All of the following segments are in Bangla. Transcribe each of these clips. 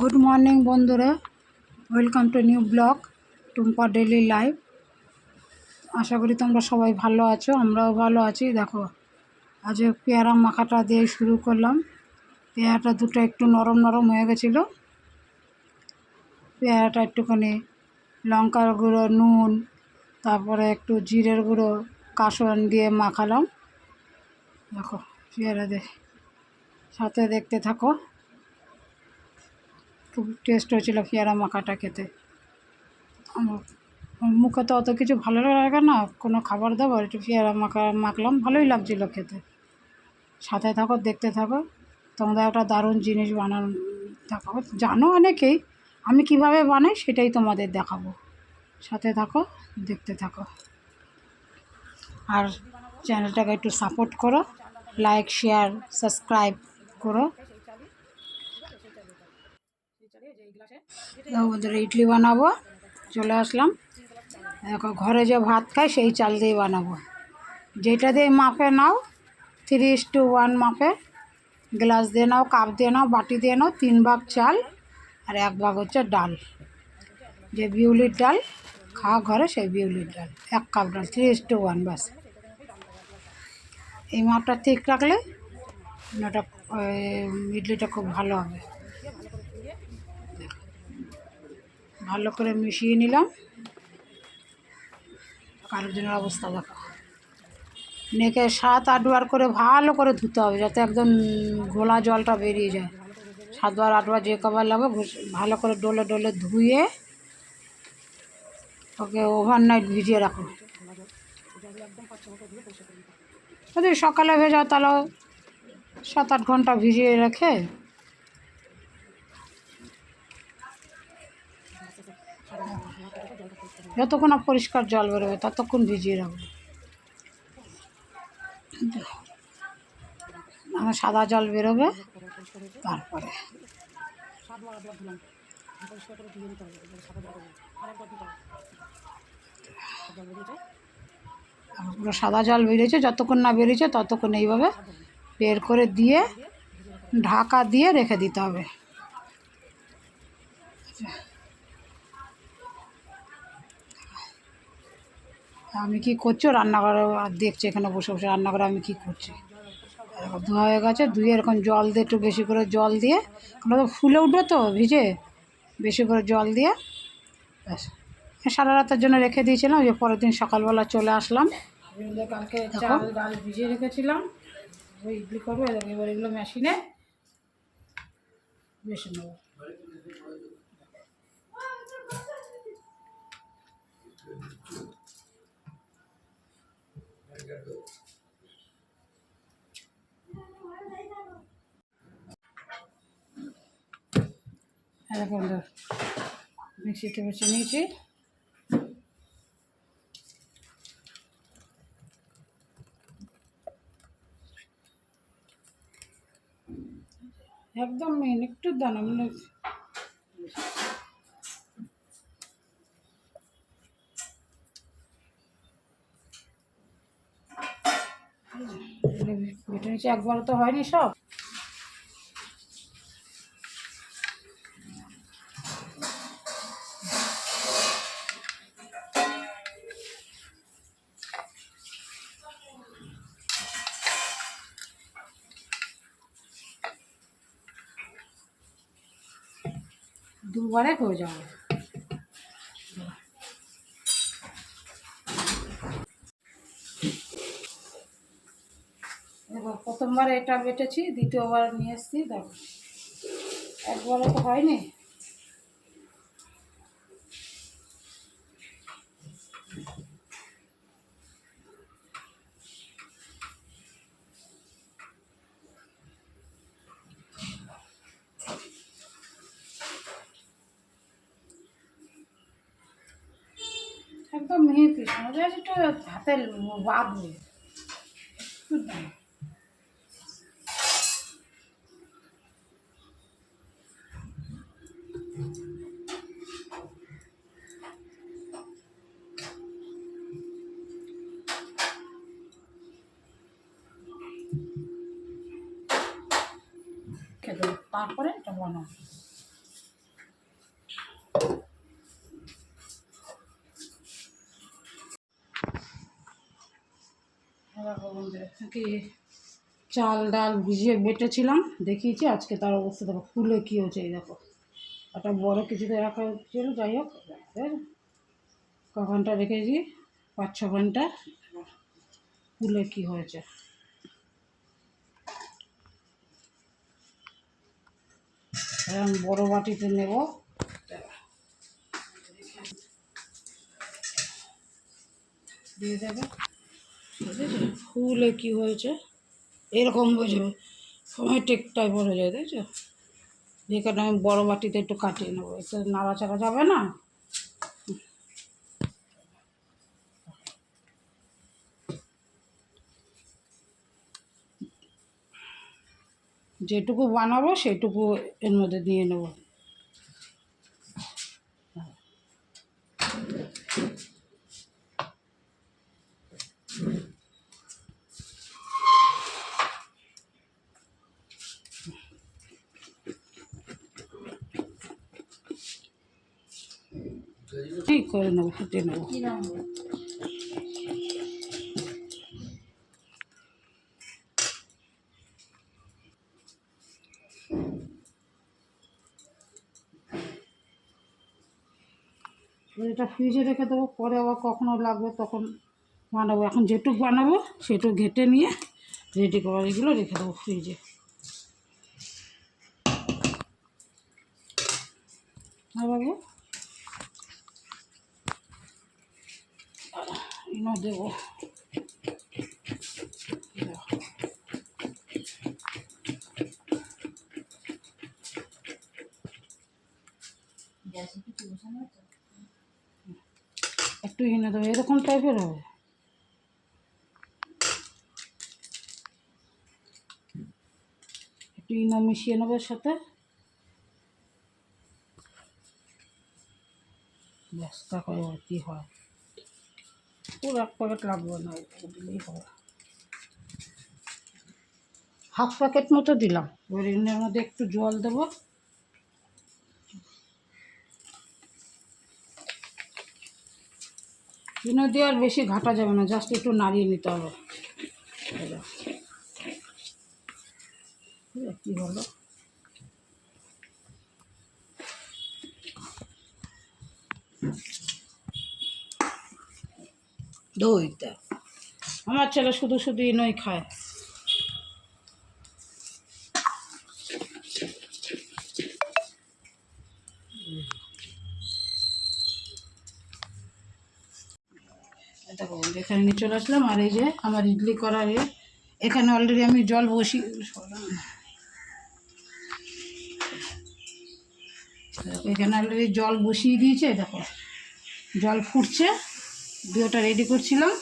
গুড মর্নিং বন্ধুরা। Welcome to new blog Tumpa daily live আশা করি তোমরা সবাই ভালো আছো, আমরাও ভালো আছি। দেখো আজ পেয়ারা মাখাটা দিয়ে শুরু করলাম। পেয়ারাটা দুটো একটু নরম নরম হয়ে গেছিল। পেয়ারাটা একটুখানি লঙ্কার গুঁড়ো, নুন, তারপরে একটু জিরের গুঁড়ো, কাসন দিয়ে মাখালাম। দেখো পেয়ারা দে সাথে দেখতে থাকো। খুব টেস্ট হয়েছিলো পেয়ারা মাখাটা খেতে। মুখে তো অত কিছু ভালো লাগে না, কোনো খাবার দাবার, একটু পেয়ারা মাখা, মাখলাম, ভালোই লাগছিল খেতে। সাথে থাকো, দেখতে থাকো তোমরা একটা দারুণ জিনিস বানানো, দেখাবো। জানো অনেকেই, আমি কীভাবে বানাই সেটাই তোমাদের দেখাবো। সাথে থাকো, দেখতে থাকো। আর চ্যানেলটাকে একটু সাপোর্ট করো লাইক শেয়ার সাবস্ক্রাইব করো। বন্ধুরা ইডলি বানাবো। চলে আসলাম। দেখো, ঘরে যে ভাত খাই সেই চাল দিয়ে বানাবো। যেটা দিয়ে মাপে নাও ইস টু ওয়ান মাপে। গ্লাস দিয়ে নাও, কাপ দিয়ে নাও, বাটি দিয়ে নাও, তিন ভাগ চাল আর এক ভাগ হচ্ছে ডাল। যে বিউলির ডাল, খাওয়া ঘরে সেই বিউলির ডাল। এক কাপ ডাল ইস টু ওয়ান বাস এই মাপটা ঠিক রাখলে, ওটা ইডলিটা খুব ভালো হবে। ভালো করে মিশিয়ে নিলাম। কারোর জনের অবস্থা দেখো। নেকে সাত আটবার করে ভালো করে ধুতে হবে যাতে একদম ঘোলা জলটা বেরিয়ে যায়। সাতবার আটবার যে কবার লাগবে ভালো করে ডলে ডলে ধুয়ে ওকে ওভারনাইট ভিজিয়ে রাখো। যদি সকালে ভেজাও তাহলে সাত আট ঘণ্টা ভিজিয়ে রেখে যতক্ষণ না পরিষ্কার জল বেরোবে, ততক্ষণ ভিজিয়ে রাখব। আমার সাদা জল বেরোবে, তারপরে পুরো সাদা জল বেরিয়েছে, যতক্ষণ না বেরিয়েছে ততক্ষণ এইভাবে বের করে দিয়ে ঢাকা দিয়ে রেখে দিতে হবে। আমি কি করছি? রান্নাঘরে আর দেখছি এখানে বসে বসে রান্নাঘরে আমি কি করছি? এরকম ধোয়া হয়ে গেছে ধুয়ে এরকম জল দিয়ে একটু বেশি করে জল দিয়ে কোনো তো ফুলে উঠবে তো ভিজে বেশি করে জল দিয়ে ব্যাস। সারা রাতের জন্য রেখে দিয়েছিলাম যে পরের দিন সকালবেলা চলে আসলাম। কালকে চাল ডাল ভিজিয়ে রেখেছিলাম ওই ইডলি করব এবার এগুলো মেশিনে বেশি নেব। এরকম ধর মিক্সিতে বেছে নিয়েছি। একদম একটু দানা মানে নিচে একবার তো হয়নি সব। দুবারে হয়ে যাবে। দেখো প্রথমবার এটা বেটেছি দ্বিতীয়বার নিয়ে এসছি দেখো। একবারে তো হয়নি? একটু খেতে তারপরে এটা কি চাল, ডাল ভিজিয়ে বেটেছিলাম। দেখিয়েছি, আজকে তার অবস্থা দেখো, ফুলে কী হয়েছে এই দেখো। একটা বড় কিছুতে রাখা ছিল যাই হোক ক ঘণ্টা রেখেছি পাঁচ ছ ঘণ্টা। ফুলে কী হয়েছে? এখন বড় বাটিতে নেব। দিয়ে দেবে। ফুলে কী হয়েছে? এরকম বুঝবে সময় টেকটাই পড়ে যায়, দেখছ? যেখানে আমি বড়ো বাটিতে একটু কাটিয়ে নেব। একটু নাড়াচাড়া যাবে না? যেটুকু বানাবো, সেটুকু এর মধ্যে দিয়ে নেব ঠিক করে নেব ফুটে নেব। এটা ফ্রিজে রেখে দেবো, পরে আবার কখনো লাগবে তখন বানাবো। এখন যেটুক বানাবো, সেটুক ঘেটে নিয়ে রেডি করা এগুলো রেখে দেবো ফ্রিজে। হ্যাঁ বাবু? ইনো দেবো একটু এনে দেবো এরকম টাইপের হবে একটু ইনো মিশিয়ে নেব সাথে ব্যাস দেখো এবার কী হয় পুরো এক প্যাকেট লাগবে না দিলেই হবে। হাফ প্যাকেট মতো দিলাম। এবার এর মধ্যে একটু জল দেবো। ইনো দিয়ে আর বেশি ঘাটা যাবে না জাস্ট একটু নাড়িয়ে নিতে হবে। কী হলো? দইটা আমার ছেলে শুধু শুধু ইনোই খায়। দেখো এখানে নিয়ে চলে আসলাম আর এই যে আমার ইডলি করার এখানে অলরেডি আমি জল দেখো, এখানে অলরেডি জল বসিয়ে দিয়েছে দেখো। জল ফুটছে। দিয়ে ওটা রেডি করছিলাম।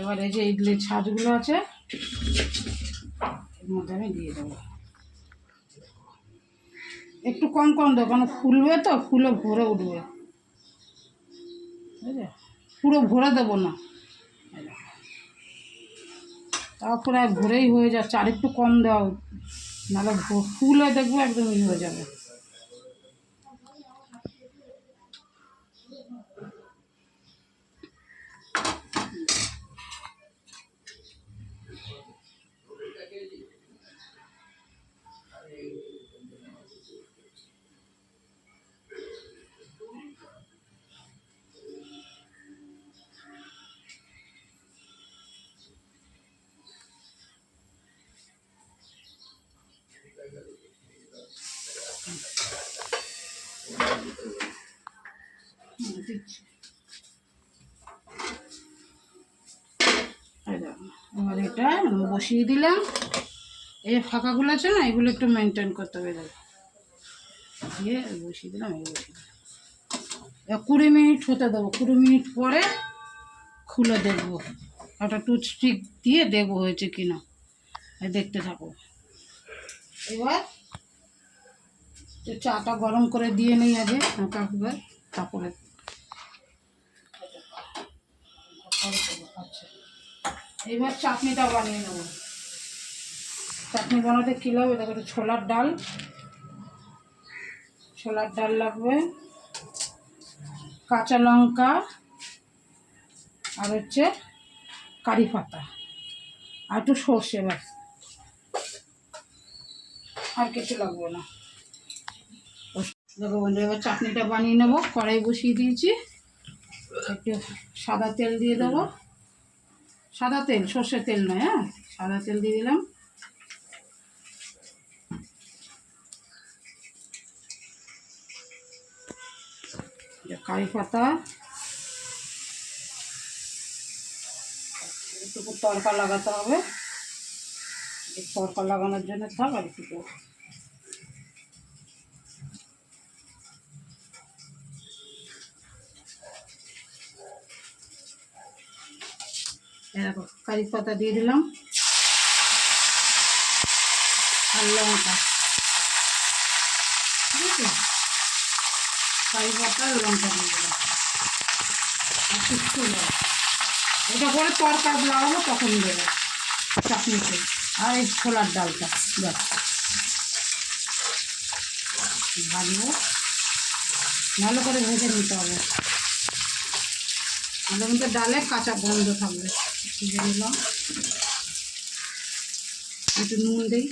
এবার এই যে ইডলির ছাঁচগুলো আছে, এর মধ্যে আমি দিয়ে দেবো। একটু কম কম দেবো কারণ ফুলবে তো, ফুলে ভরে উঠবে। পুরো ভরে দেবো না। তাও প্রায় ভরেই হয়ে যাচ্ছে, আর একটু কম দেওয়া নাহলে ফুল হয়ে দেখব একদম ই হয়ে যাবে। এটা বসিয়ে দিলাম। এই ফাঁকাগুলো আছে না, এগুলো একটু মেনটেন করতে হবে দিয়ে বসিয়ে দিলাম, এই বসিয়ে দিলাম। কুড়ি মিনিট হতে দেবো, কুড়ি মিনিট পরে খুলে দেখব। একটা টুথস্টিক দিয়ে দেখব হয়েছে কি না দেখতে থাকো। এবার চাটা গরম করে দিয়ে নেই আগে করে, তারপরে এবার চাটনিটা বানিয়ে নেব। চাটনি বানাতে কী লাগবে? দেখো একটু ছোলার ডাল। ছোলার ডাল লাগবে। কাঁচা লঙ্কা আর হচ্ছে কারি পাতা। আর একটু সর্ষে ব্যাস। আর কিছু লাগবে না। দেখো বন্ধু এবার চাটনিটা বানিয়ে নেব। কড়াই বসিয়ে দিয়েছি। একটু সাদা তেল দিয়ে দেবো। সাদা তেল, সর্ষের তেল নয় হ্যাঁ? সাদা তেল দিয়ে দিলাম। কারি পাতা। একটু তড়কা লাগাতে হবে। তরকা লাগানোর জন্য থাক আর একটু দেখো, কারি পাতা দিয়ে দিলাম। আর লঙ্কা। ঠিক আছে? কারি পাতা আর লঙ্কা দিয়ে দিলাম। আর কিচ্ছু নেই এটা পরে তরকার লাগাবো তখন দেবো, চাটনিতে। আর এই ছোলার ডালটা, ব্যাস। ভাজবো। ভালো করে ভেজে নিতে হবে। আমাদের মধ্যে ডালে কাঁচা গন্ধ থাকবে। একটু নুন দিই।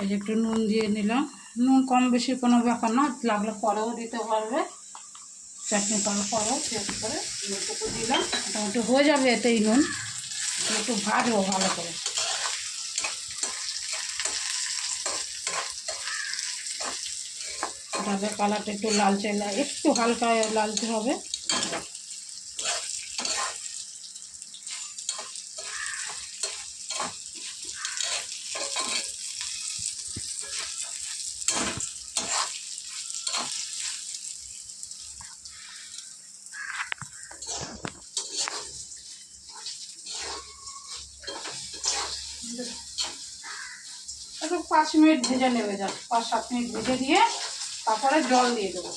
এই যে একটু নুন দিয়ে নিলাম। নুন কম বেশি কোনো ব্যাপার না, লাগলে পরেও দিতে পারবে। চাটনি করার পরেও টেস্ট করে নুনটুকু দিলাম। মোটামুটি হয়ে যাবে এতেই নুন। একটু ভাজবো ভালো করে। ডাবের কালারটা একটু লালচে একটু হালকা লালচে হবে একটু পাঁচ মিনিট ভেজে নেবে যা পাঁচ, সাত মিনিট ভেজে দিয়ে তারপরে জল দিয়ে দেবো।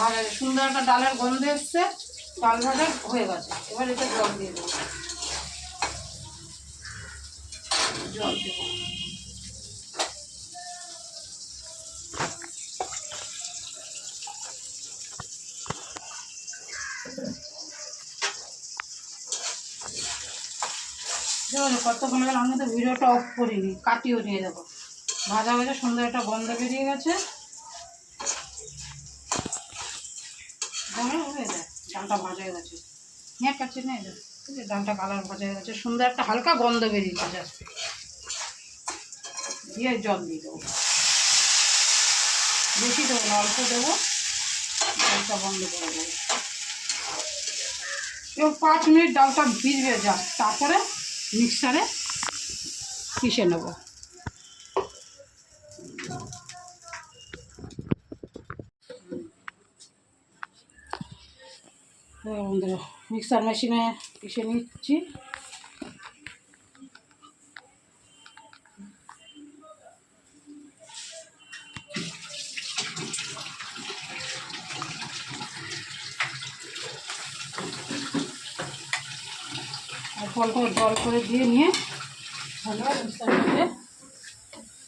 ভালো সুন্দর একটা ডালের গন্ধ এসছে, ডাল ভাজা হয়ে গেছে। এবার এটা জল দিয়ে দেবো। জল দেবো দেখো কতক্ষণ গেল আমি তো ভিডিওটা অফ করিনি কাটিও নিয়ে দেবো। ভাজা ভাজা সুন্দর একটা গন্ধ বেরিয়ে গেছে। হয়ে যায়, ডালটা ভাজা হয়ে গেছে। নিয়ে কাছে ঠিক ডালটা কালার ভাজা হয়ে গেছে, সুন্দর একটা হালকা গন্ধ বেরিয়েছে জাস্ট দিয়ে জল দিয়ে দেবো। বেশি দেবো না, অল্প দেবো। ডালটা বন্ধ করে দেবো এবং পাঁচ মিনিট ডালটা ভিজবে যা তারপরে মিক্সারে পিষে নেব। মিক্সার মেশিনে পিষে নিচ্ছি। অল্প জল করে দিয়ে নিয়ে ভালো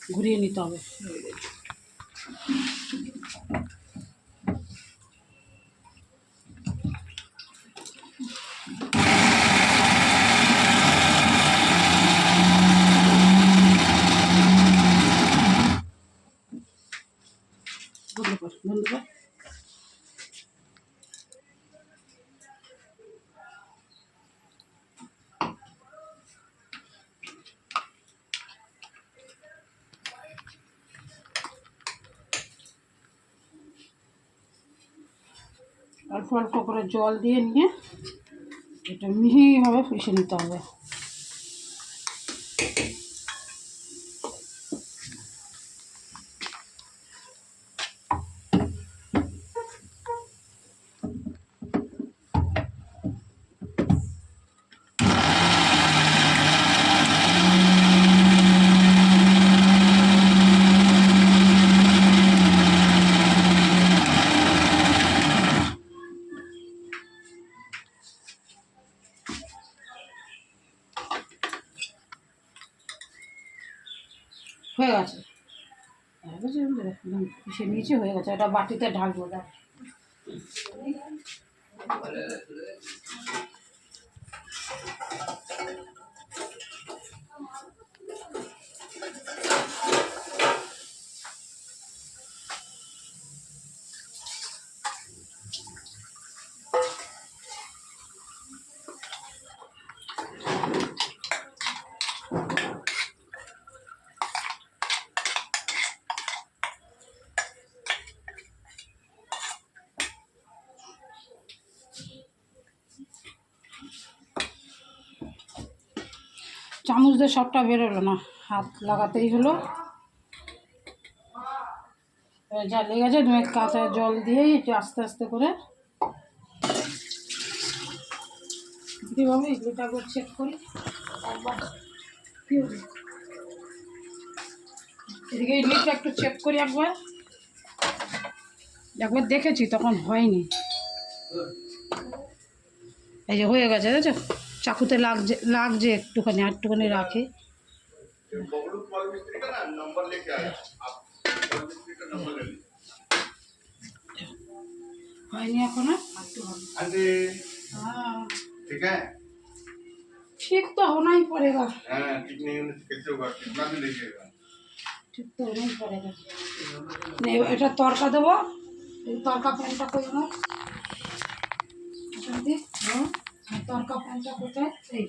ঘুরিয়ে নিতে হবে বন্ধ কর বন্ধ কর অল্প করে জল দিয়ে নিয়ে এটা মিহিভাবে পিষে নিতে হবে হয়ে গেছে হয়ে গেছে একদম পিষে নিয়েছি হয়ে গেছে এটা বাটিতে ঢালবো দেখ চামচ দিয়ে সবটা বেরোলো না, হাত লাগাতেই হলো। যা লেগেছে তুমি কাঁচা জল দিয়েই একটু আস্তে আস্তে করে একবার চেক করি একটু চেক করি একবার। একবার দেখেছি, তখন হয়নি। এই যে হয়ে গেছে, দেখছ? চাকুতে লাগছে লাগছে একটুখানি আর একটুখানি রাখি बबलू फल मिस्त्री का ना नंबर लेके आया आप फल मिस्त्री का नंबर ले लीजिए হয়নি এখন আর একটু হবে हाँ जी हाँ, ठीक है ठीक तो होना ही पड़ेगा हाँ ठीक नहीं होने से कैसे होगा कितना भी लीजिएगा ঠিক তো होना ही पड़ेगा নে, এটা তরকা দেবো এই তরকা প্যানটা কই না এখান দিয়ে, হ্যাঁ, আর তরকা কোথায়? এই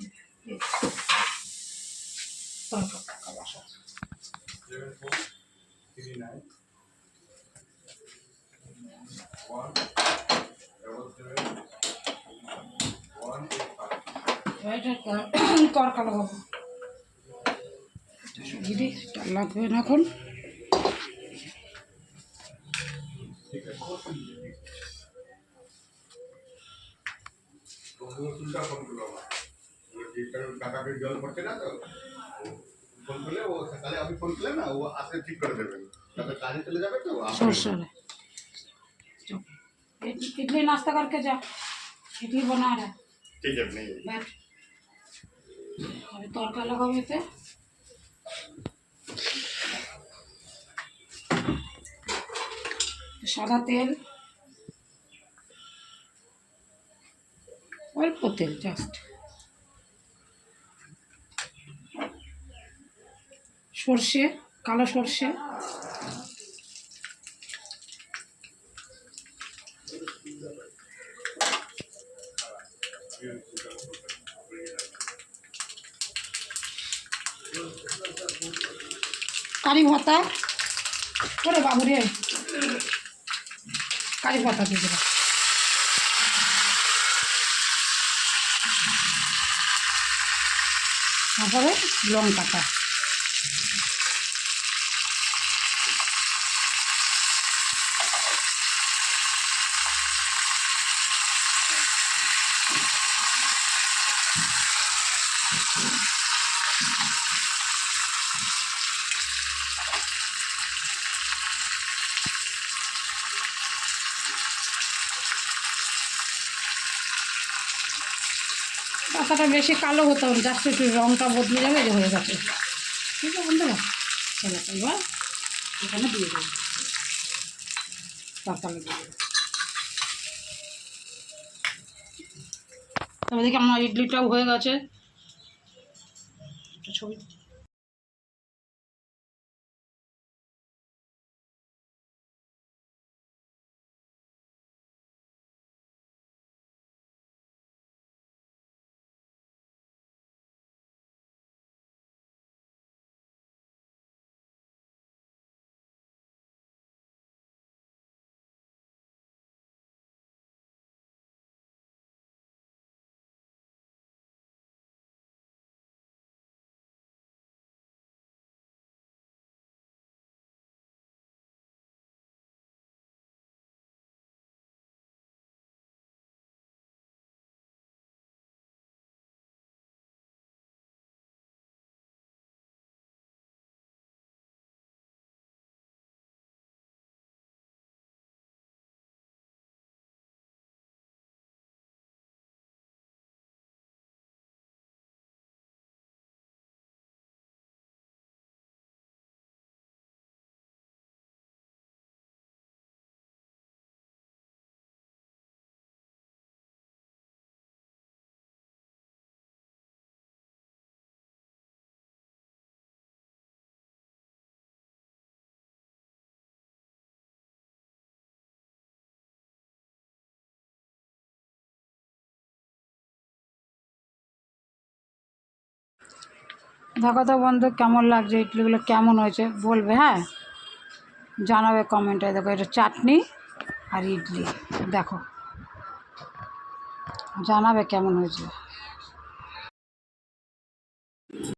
তরকা পানটা বসা। তরকা লাগাবো। লাগবে না এখন। ঠিক আছে तो वो सुनता फोन करो कि টাকা কে জল পড়ছে না তো ফোন করলে ও সকালে আমি ফোন করলে না ও আসে ঠিক করে দেবেন তারপরে কাজে চলে যাবে তো আপনি- सरसों इडली नाश्ता करके जा इडली बना रहा है ठीक है नहीं बैठ अभी तड़का लगाओ इसे সাদা তেল অল্প তেল জাস্ট সর্ষে, কালো সর্ষে। কারি ভাতা? ওরে বাবু রে কারি ভাতা দিয়ে দেবো। তারপরে লঙ্কাটা। পাতাটা বেশি কালো হতে জাস্ট একটু রঙটা বদলে যাবে যে হয়ে গেছে ঠিক আছে, বন্ধুরা? চলো, এবার এখানে দিয়ে দেবো। তরকারি দিয়ে দেবো। তবে দেখি আমার ইডলিটাও হয়ে গেছে। একটা ছবি দেখো তো বন্ধু, কেমন লাগছে? ইডলিগুলো কেমন হয়েছে? বলবে হ্যাঁ? জানাবে কমেন্টে। দেখো, এটা চাটনি আর ইডলি। দেখো, জানাবে কেমন হয়েছে।